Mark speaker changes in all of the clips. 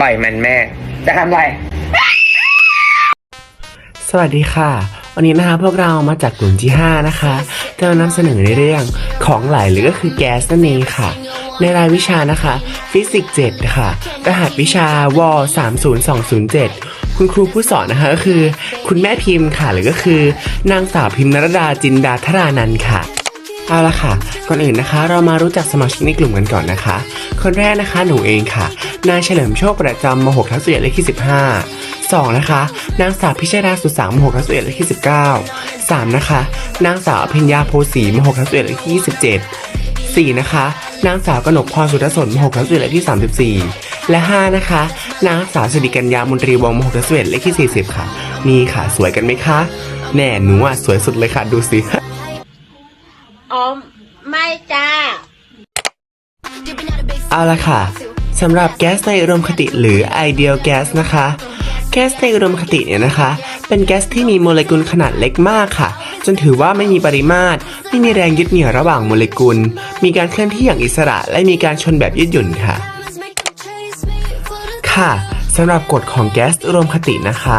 Speaker 1: ปล่อยมันแม่ จะทำไร
Speaker 2: สวัสดีค่ะ วันนี้นะคะพวกเรามาจากกลุ่มที่ 5 นะคะจะมานำเสนอในเรื่องของไหลหรือก็คือแก๊สนั่นเองค่ะ ในรายวิชานะคะ ฟิสิกส์7ค่ะ รหัสวิชาว30207 คุณครูผู้สอนนะคะก็คือ คุณแม่พิมพ์ค่ะ หรือก็คือ นางสาวพิมพ์นรดาจินดาธรานันค่ะ เอาละค่ะ ก่อนอื่นนะคะ เรามารู้จักสมาชิกในกลุ่มกันก่อนนะคะ คนแรกนะคะหนูเองค่ะ นายเฉลิมโชคประจำม6ทัศเสเลขที่ 15 2 นะคะ นางสาวพิชยดาสุสางม6ทัศเสเลขที่ 19 3 นะคะ นางสาวอภิญญาโพสีม6ทัศเสเลขที่ 27 4 นะคะ นางสาวกนกพรสุทธสนม6ทัศเสเลขที่ 34 และ 5 นะคะ นางสาวสิริกัญญามนตรีวงศ์ม6ทัศเลขที่ 40 ค่ะ นี่ค่ะ สวยกันไหมคะ แน่หนูอะสวยสุดเลยค่ะ ดูสิ
Speaker 3: อ๋อไม่จ้า
Speaker 2: เอาละค่ะสำหรับแก๊สในอุดมคติหรือ ideal gas นะคะ แก๊สในอุดมคติเนี่ยนะคะ เป็นแก๊สที่มีโมเลกุลขนาดเล็กมากค่ะ จนถือว่าไม่มีปริมาตร ไม่มีแรงยึดเหนี่ยวระหว่างโมเลกุล มีการเคลื่อนที่อย่างอิสระ และมีการชนแบบยืดหยุ่นค่ะ ค่ะสำหรับกฎของแก๊สอุดมคตินะคะ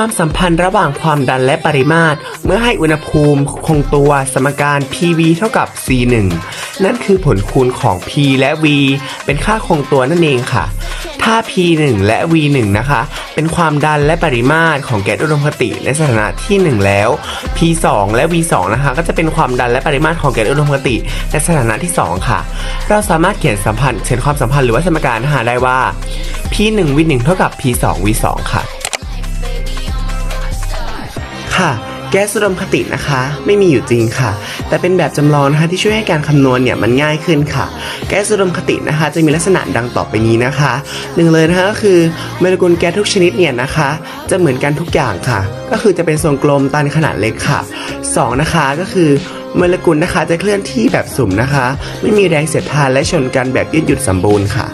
Speaker 2: ความสัมพันธ์ระหว่างความดันและปริมาตร เมื่อให้อุณหภูมิคงตัวสมการ PV เท่ากับ C1 นั่นคือผลคูณของ P และ V เป็นค่าคงตัวนั่นเองค่ะ ถ้า P1 และ V1 นะคะ เป็นความดันและปริมาตรของแก๊สอุดมคติในสถานะที่ 1 แล้ว P2 และ V2 นะคะ ก็จะเป็นความดันและปริมาตรของแก๊สอุดมคติในสถานะที่ 2 ค่ะ เราสามารถเขียนสัมพันธ์เขียนความสัมพันธ์หรือว่าสมการหาได้ว่า P1 V1 เท่ากับ P2 V2 ค่ะ ค่ะ แก๊สอุดมคตินะคะ ไม่มีอยู่จริงค่ะ แต่เป็นแบบจำลองนะคะที่ช่วยให้การคำนวณเนี่ยมันง่ายขึ้นค่ะ แก๊สอุดมคตินะคะ จะมีลักษณะดังต่อไปนี้นะคะหนึ่งเลยนะคะก็คือโมเลกุลแก๊สทุกชนิดเนี่ยนะคะ จะเหมือนกันทุกอย่างค่ะ ก็คือจะเป็นทรงกลมตันขนาดเล็กค่ะสองนะคะก็คือโมเลกุลนะคะจะเคลื่อนที่แบบสุ่มนะคะ ไม่มีแรงเสียดทานและชนกันแบบยืดหยุ่นสมบูรณ์ค่ะ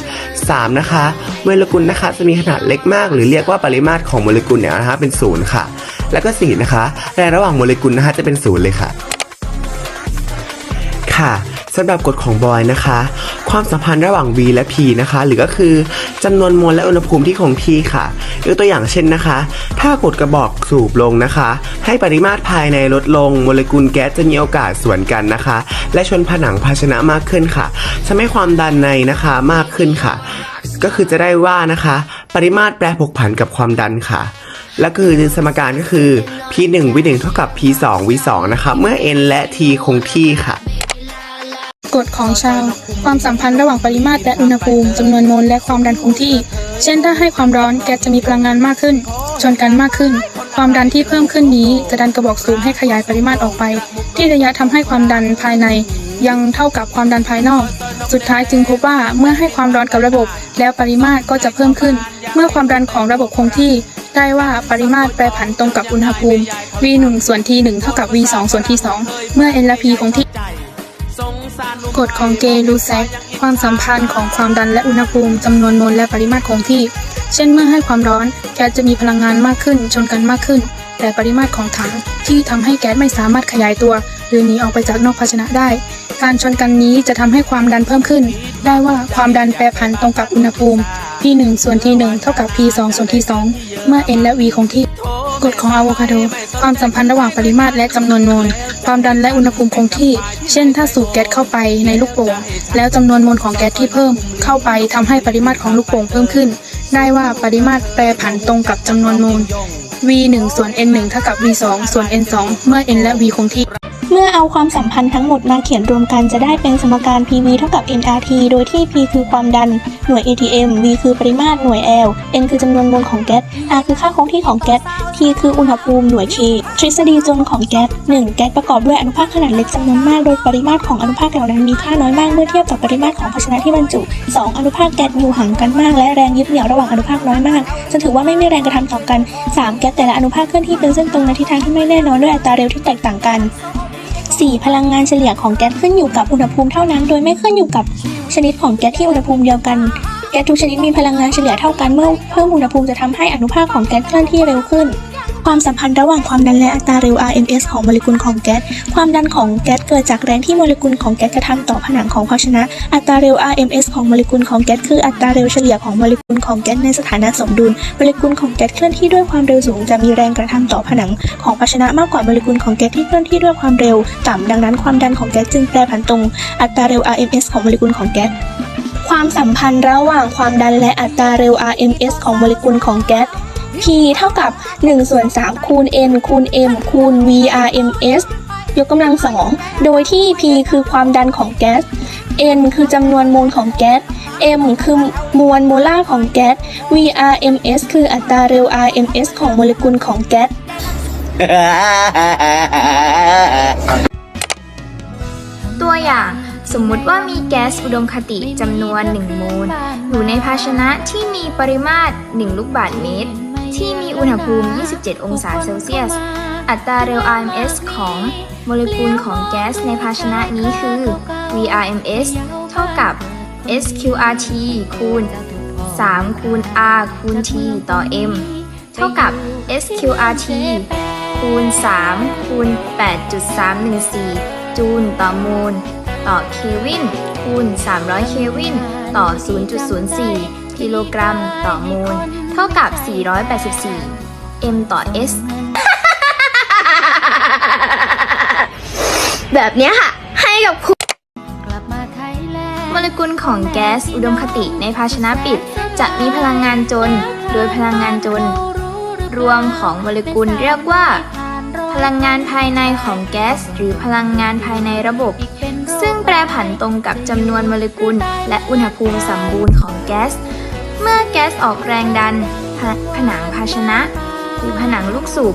Speaker 2: สามนะคะโมเลกุลนะคะจะมีขนาดเล็กมาก หรือเรียกว่าปริมาตรของโมเลกุลเนี่ยนะคะเป็นศูนย์ค่ะ แล้วก็สี่นะคะ แรงระหว่างโมเลกุลนะคะจะเป็นศูนย์เลยค่ะ ค่ะสำหรับกฎของบอยนะคะ ความสัมพันธ์ระหว่าง V และ P นะคะ หรือก็คือจำนวนมวลและอุณหภูมิที่คงที่ค่ะยกตัวอย่างเช่นนะคะ ถ้ากดกระบอกสูบลงนะคะ ให้ปริมาตรภายในลดลงโมเลกุลแก๊สจะมีโอกาสสวนกันนะคะ และชนผนังภาชนะมากขึ้นค่ะทำให้ความดันในนะคะมากขึ้นค่ะ ก็คือจะได้ว่านะคะ ปริมาตรแปรผกผันกับความดันค่ะ และคือสมการก็คือ P1 V1 เท่ากับ P2 V2 นะคะเมื่อ n และ t คงที่ค่ะ
Speaker 4: กฎของชาว ความสัมพันธ์ระหว่างปริมาตรและอุณหภูมิจำนวนโมลและความดันคงที่ เช่นถ้าให้ความร้อนแก๊สจะมีพลังงานมากขึ้น ชนกันมากขึ้น ความดันที่เพิ่มขึ้นนี้จะดันกระบอกสูบให้ขยายปริมาตรออกไป ที่ระยะทำให้ความดันภายใน ยังเท่ากับความดันภายนอก สุดท้ายจึงพบว่าเมื่อให้ความร้อนกับระบบ แล้วปริมาตรก็จะเพิ่มขึ้น เมื่อความดันของระบบคงที่ ได้ว่าปริมาตรแปรผันตรงกับอุณหภูมิ V1 ส่วน T1 เท่ากับ V2 ส่วน T2 เมื่อ N และ P คงที่กฎของเกลูแซกความสัมพันธ์ของความดันและอุณหภูมิจำนวนมวลและปริมาตรคงที่ เช่นเมื่อให้ความร้อนแก๊สจะมีพลังงานมากขึ้นชนกันมากขึ้น แต่ปริมาตรของถังที่ทำให้แก๊สไม่สามารถขยายตัว หรือหนีออกไปจากนอกภาชนะได้ การชนกันนี้จะทำให้ความดันเพิ่มขึ้น ได้ว่าความดันแปรผันตรงกับอุณหภูมิ P1 ส่วน T1 เท่ากับ P2 ส่วน T2 เมื่อ N และ V คงที่กฎของอะโวคาโด ความสัมพันธ์ระหว่างปริมาตรและจำนวนโมล ความดันและอุณหภูมิคงที่ เช่น ถ้าสูบแก๊สเข้าไปในลูกโป่ง แล้วจำนวนโมลของแก๊สที่เพิ่ม เข้าไปทำให้ปริมาตรของลูกโป่งเพิ่มขึ้น ได้ว่าปริมาตรแปรผันตรงกับจำนวนโมล V1 ส่วน N1 เท่ากับ V2 ส่วน N2 เมื่อ N และ V คงที่
Speaker 5: เมื่อเอาความสัมพันธ์ทั้งหมดมาเขียนรวมกันจะได้เป็นสมการ PV เท่ากับ nRT โดยที่ P คือความดันหน่วย ATM V คือปริมาตรหน่วย L N คือจำนวนมวลของแก๊ส R คือค่าคงที่ของแก๊ส T คืออุณหภูมิหน่วย K ทฤษฎีจนของแก๊ส 1. แก๊สประกอบด้วยอนุภาคขนาดเล็กจำนวนมาก โดยปริมาตรของอนุภาคเหล่านั้นมีค่าน้อยมากเมื่อเทียบกับปริมาตรของภาชนะที่บรรจุ 2. อนุภาคแก๊สอยู่ห่างกันมาก และแรงยึดเหนี่ยวระหว่างอนุภาคน้อยมากจนถือว่าไม่มีแรงกระทำต่อกัน 3. แก๊สแต่ละอนุภาคเคลื่อนที่เป็นเส้นตรงในทิศทางที่ไม่แน่นอนด้วยอัตราเร็วที่แตกต่างกัน 4. พลังงานเฉลี่ยของแก๊สขึ้นอยู่กับอุณหภูมิเท่านั้น โดยไม่ขึ้นอยู่กับชนิดของแก๊สที่อุณหภูมิเดียวกัน แก๊สทุกชนิดมีพลังงานเฉลี่ยเท่ากันเมื่อเพิ่มอุณหภูมิจะทำให้อนุภาคของแก๊สเคลื่อนที่เร็วขึ้น ความสัมพันธ์ระหว่างความดันและอัตราเร็ว RMS ของโมเลกุลของแก๊ส ความดันของแก๊สเกิดจากแรงที่โมเลกุลของแก๊สกระทำต่อผนังของภาชนะ อัตราเร็ว RMS ของโมเลกุลของแก๊สคืออัตราเร็วเฉลี่ยของโมเลกุลของแก๊สในสถานะสมดุล โมเลกุลของแก๊สเคลื่อนที่ด้วยความเร็วสูงจะมีแรงกระทำต่อผนังของภาชนะมากกว่าโมเลกุลของแก๊สที่เคลื่อนที่ด้วยความเร็วต่ำดังนั้นความดันของแก๊สจึงแปรผันตรง อัตราเร็ว RMS ของโมเลกุลของแก๊สความสัมพันธ์ระหว่างความดันและอัตราเร็ว RMS ของโมเลกุลของแก๊ส P เท่ากับ1ส่วน3คูณ N คูณ M คูณ VRMS ยกกำลังสองโดยที่ P คือความดันของแก๊ส N คือจำนวนโมลของแก๊ส M คือมวลโมลาร์ของแก๊ส VRMS คืออัตราเร็ว RMS ของโมเลกุลของแก๊ส
Speaker 1: ตัวอย่างสมมุติว่ามีแก๊สอุดมคติจำนวน 1 โมล อยู่ในภาชนะที่มีปริมาตร 1 ลูกบาศก์เมตร ที่มีอุณหภูมิ 27 องศาเซลเซียส อัตราเร็ว RMS ของโมเลกุลของแก๊สในภาชนะนี้คือ VRMS เท่ากับ SQRT คูณ 3 คูณ R คูณ T ต่อ M เท่ากับ SQRT คูณ 3 คูณ 8.314 จูลต่อโมล ต่อเควิน คูณ 300 เควิน ต่อ 0.04 กิโลกรัมต่อโมล เท่ากับ 484 m ต่อ s แบบนี้ค่ะ ให้กับคุณโมเลกุลของแก๊สอุดมคติในภาชนะปิด จะมีพลังงานจน โดยพลังงานจน รวมของโมเลกุลเรียกว่า พลังงานภายในของแก๊ส หรือพลังงานภายในระบบ ซึ่งแปรผันตรงกับจำนวนโมเลกุล และอุณหภูมิสมบูรณ์ของแก๊ส แก๊สออกแรงดันผผนังภาชนะ หรือผนังลูกสูบ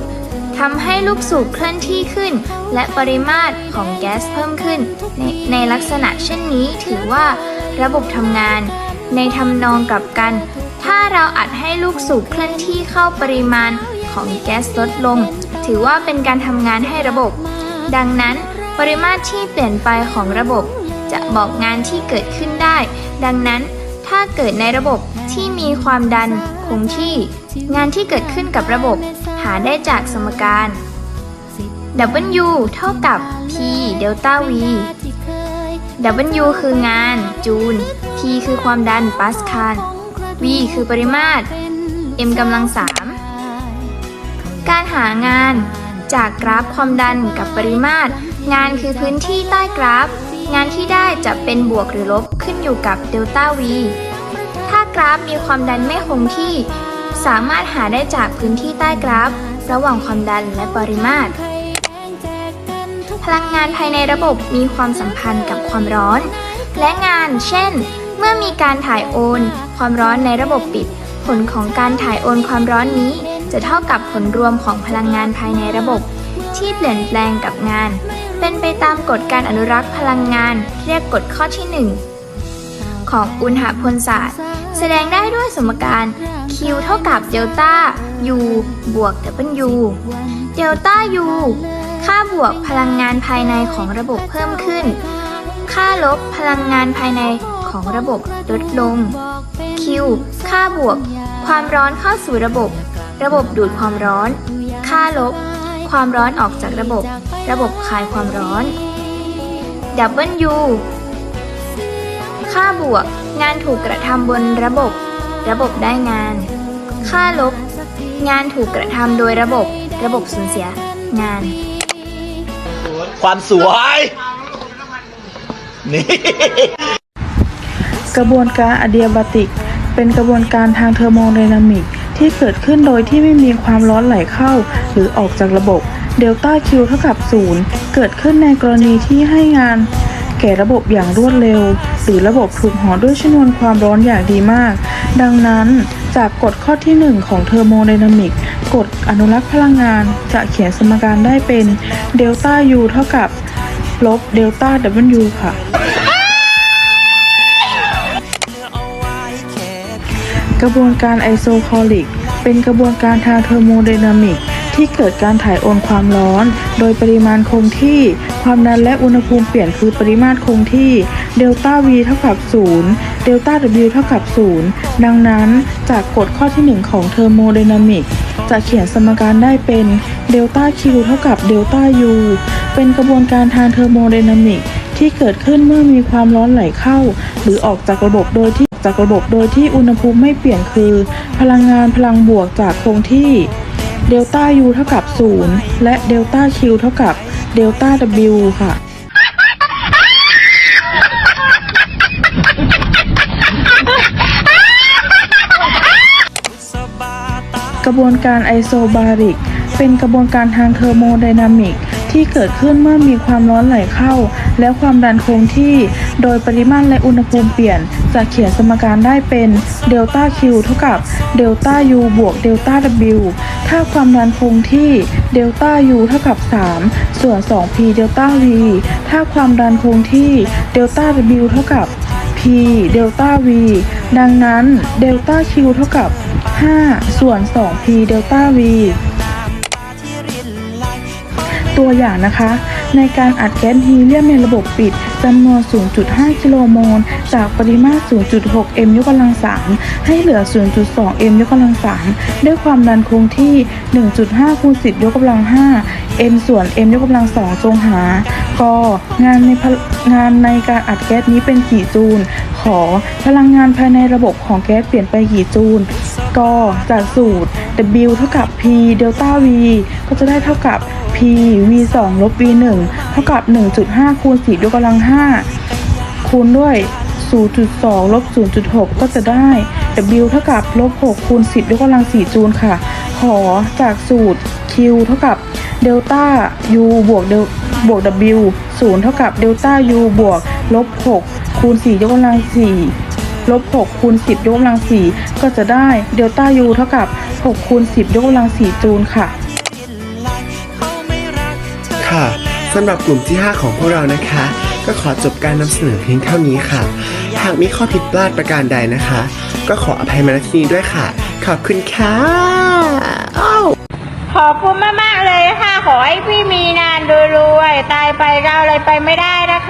Speaker 1: ทำให้ลูกสูบเคลื่อนที่ขึ้น และปริมาตรของแก๊สเพิ่มขึ้น ในในลักษณะเช่นนี้ถือว่าระบบทำงาน ในทำนองกลับกัน ถ้าเราอัดให้ลูกสูบเคลื่อนที่เข้าปริมาณของแก๊สลดลง ถือว่าเป็นการทำงานให้ระบบ ดังนั้นปริมาตรที่เปลี่ยนไปของระบบ จะบอกงานที่เกิดขึ้นได้ ดังนั้น ถ้าเกิดในระบบที่มีความดันคงที่ งานที่เกิดขึ้นกับระบบ หาได้จากสมการ W เท่ากับ P เดลต้า V W คืองานจูล P คือความดันปาสคาล V คือปริมาตร M กำลังสามการหางานจากกราฟความดันกับปริมาตร งานคือพื้นที่ใต้กราฟ งานที่ได้จะเป็นบวกหรือลบขึ้นอยู่กับเดลต้า V ถ้ากราฟมีความดันไม่คงที่ สามารถหาได้จากพื้นที่ใต้กราฟ ระหว่างความดันและปริมาตร พลังงานภายในระบบมีความสัมพันธ์กับความร้อน และงาน เช่น เมื่อมีการถ่ายโอน ความร้อนในระบบปิด ผลของการถ่ายโอนความร้อนนี้ จะเท่ากับผลรวมของพลังงานภายในระบบ ที่เปลี่ยนแปลงกับงาน เป็นไปตามกฎการอนุรักษ์พลังงานเรียกกฎข้อที่ 1 ของอุณหพลศาสตร์ แสดงได้ด้วยสมการ Q เท่ากับเดลต้า U บวก W เดลต้า U ค่าบวกพลังงานภายในของระบบเพิ่มขึ้น ค่าลบพลังงานภายในของระบบลดลง Q ค่าบวก ความร้อนเข้าสู่ระบบ ระบบดูดความร้อน ค่าลบ ความร้อนออกจากระบบ ระบบคายความร้อน W ค่าบวก งานถูกกระทำบนระบบ ระบบได้งาน ค่าลบ งานถูกกระทำโดยระบบ ระบบสูญเสีย งาน
Speaker 6: ความสวย นี่
Speaker 7: กระบวนการอะเดียบาติก เป็นกระบวนการทางเทอร์โมไดนามิก ที่เกิดขึ้นโดยที่ไม่มีความร้อนไหลเข้า หรือออกจากระบบเดลต้าคิวเท่ากับ0เกิดขึ้นในกรณีที่ให้งาน แก่ระบบอย่างรวดเร็ว หรือระบบถูกห่อด้วยชนวนความร้อนอย่างดีมาก ดังนั้นจากกฎข้อที่ 1 ของเทอร์โมไดนามิกกฎอนุรักษ์พลังงานจะเขียนสมการได้เป็นเดลต้า U เท่ากับลบเดลต้า W ค่ะ กระบวนการไอโซคอลิก เป็นกระบวนการทางเทอร์โมไดนามิกที่เกิดการถ่ายโอนความร้อน โดยปริมาณคงที่ ความดันและอุณหภูมิเปลี่ยนคือปริมาตรคงที่เดลต้า V เท่ากับ 0 เดลต้า W เท่ากับ 0 ดังนั้นจากกฎข้อที่ 1 ของเทอร์โมไดนามิกจะเขียนสมการได้เป็นเดลต้า Q เท่ากับเดลต้า U เป็นกระบวนการทางเทอร์โมไดนามิกที่เกิดขึ้นเมื่อมีความร้อนไหลเข้า หรือออกจากระบบโดยที่ จากระบบโดยที่อุณหภูมิไม่เปลี่ยนคือ พลังงานพลังบวกจากคงที่เดลต้า U เท่ากับ 0 และเดลต้า Q เท่ากับเดลต้า W ค่ะกระบวนการไอโซบาริก เป็นกระบวนการทางเทอร์โมไดนามิก ที่เกิดขึ้นเมื่อมีความร้อนไหลเข้า และความดันคงที่ โดยปริมาตรและอุณหภูมิเปลี่ยน จะเขียนสมการได้เป็นเดลต้า Q เท่ากับเดลต้า U บวกเดลต้า W ถ้าความดันคงที่เดลต้า U เท่ากับ 3 ส่วน 2P เดลต้า V ถ้าความดันคงที่เดลต้า W เท่ากับ P เดลต้า V ดังนั้นเดลต้า Q เท่ากับ 5 ส่วน 2P เดลต้า V ตัวอย่างนะคะ ในการอัดแก๊สฮีเลียมในระบบปิดจำนวน 0.5 กิโลโมล จากปริมาตร 0.6 m ยกกำลัง 3 ให้เหลือ 0.2 m ยกกำลัง 3 ด้วยความดันคงที่ 1.5 คูณ 10 ยกกำลัง 5 m ส่วน m ยกกำลัง 2 จงหา ก งานในงานในการอัดแก๊สนี้เป็นกี่จูล ขอ พลังงานภายในระบบของแก๊สเปลี่ยนไปกี่จูล ก จากสูตร W เท่ากับ P เดลต้า V ก็จะได้เท่ากับ P V 2ลบ V 1เท่ากับ 1.5 คูณ10ยกกำลัง5 คูณด้วย 0.2 ลบ 0.6 ก็จะได้ W เท่ากับลบ 6 คูณ 10 ยกกำลัง 4 จูลค่ะ ขอจากสูตร Q เท่ากับเดลต้า U บวกเดลบวก W 0 เท่ากับเดลต้า U บวกลบ 6 คูณ 4 ยกกำลัง 4 ลบ 6 คูณ 10 ยกกำลัง 4 ก็จะได้เดลต้า U เท่ากับ 6 คูณ 10 ยกกำลัง 4 จูลค่ะ
Speaker 2: ค่ะสำหรับกลุ่มที่ 5 ของพวกเรานะคะ ก็ขอจบการนำเสนอเพียงเท่านี้ค่ะ หากมีข้อผิดพลาดประการใดนะคะ ก็ขออภัยมาณที่นี้ด้วยค่ะ ขอบคุณค่ะ
Speaker 3: ขอบคุณมากๆเลยค่ะ ขอให้พี่มีนานรวยๆตายไปเราอะไรไปไม่ได้นะคะ